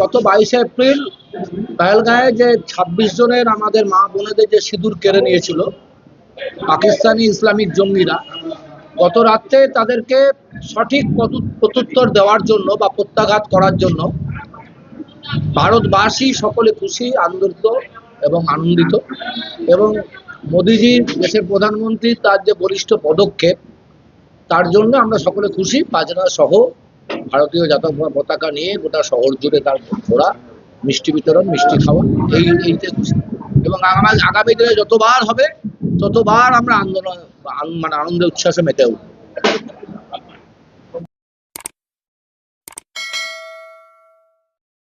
গত বাইশে এপ্রিল পেহেলগাঁয়ে যে ছাব্বিশ জনের আমাদের মা বোনেদের যে সিঁদুর কেড়ে নিয়েছিল, পাকিস্তানি ইসলামিক জঙ্গিরা, গত রাত্রে তাদেরকে সঠিক প্রত্যুত্তর দেওয়ার জন্য বা প্রত্যাঘাত করার জন্য ভারতবাসী সকলে খুশি, আনন্দিত এবং আনন্দিত এবং মোদিজি দেশের প্রধানমন্ত্রী তার যে বলিষ্ঠ পদক্ষেপ, তার জন্য আমরা সকলে খুশি। বাজনা সহ ভারতীয় জাতীয় পতাকা নিয়ে গোটা শহর জুড়ে তার ঘোরা মিষ্টি বিতরণ, মিষ্টি খাওয়া, এই খুশি এবং আগামী দিনে যতবার হবে, ততবার আমরা আন্দোলন মানে আনন্দে উচ্ছ্বাসে মেতে উঠবো।